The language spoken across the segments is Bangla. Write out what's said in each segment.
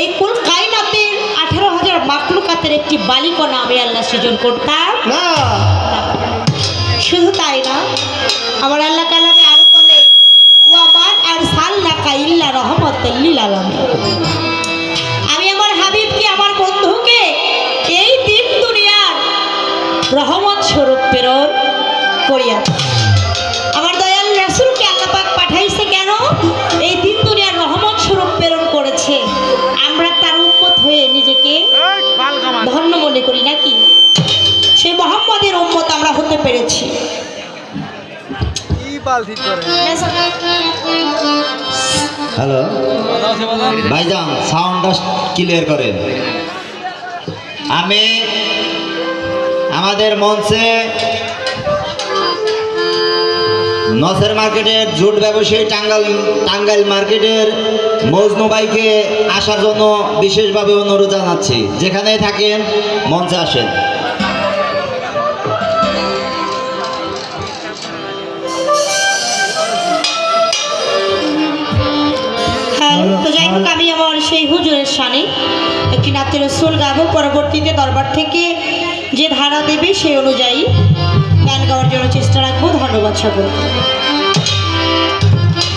এই কুল কায়নাতের আঠারো হাজার মাকলুকাতের একটি বালিকণা আমি আল্লাহ সৃজন করতাম। শুধু তাই না আমার আল্লাহ কালামে হ্যালো ভাইজান সাউন্ডটা ক্লিয়ার করেন। আমি আমাদের মঞ্চে নসের মার্কেটের জুট ব্যবসায়ী টাঙ্গাইল টাঙ্গাইল মার্কেটের মজনু ভাইকে আসার জন্য বিশেষভাবে অনুরোধ জানাচ্ছি। যেখানে থাকেন মঞ্চে আসেন। সেই হুজুরের শানে একটি নাতের রসুল গাবো পরবর্তীতে দরবার থেকে যে ধারা দেবে সেই অনুযায়ী গান গাওয়ার জন্য চেষ্টা রাখব। ধন্যবাদ সকল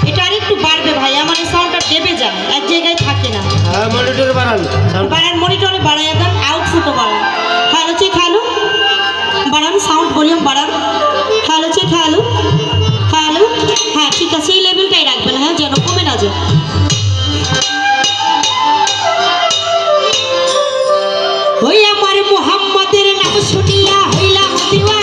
এটা আর একটু বাড়বে ভাই আমার সাউন্ডটা দেবে যান এক জায়গায় থাকে না। হ্যাঁ, মনিটরে বাড়ান। মনিটরে বাড়ায় দেন আউটপুটও বাড়ান। খালো চেয়ে খালো। বাড়ান সাউন্ড ভলিউম বাড়ান। খালো চেয়ে খালো। খালো? হ্যাঁ ঠিক আছে এই লেভেলটাই রাখবেন হ্যাঁ যেন কমে না যায়। ওই আমার মোহাম্মদের নাম শুনিয়া হইলাম দিওয়া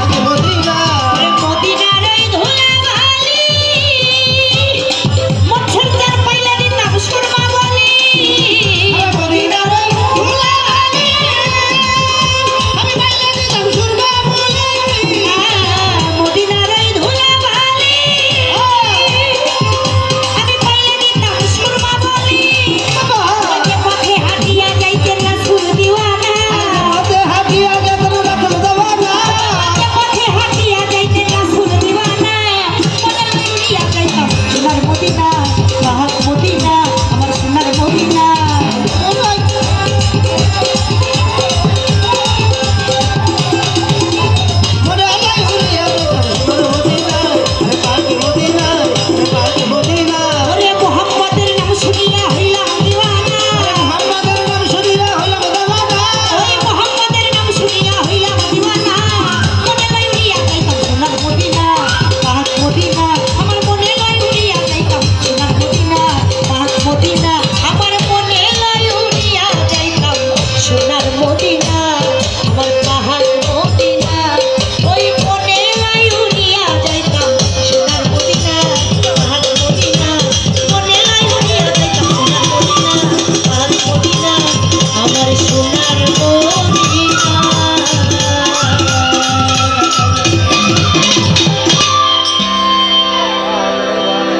ಸಾಗಿ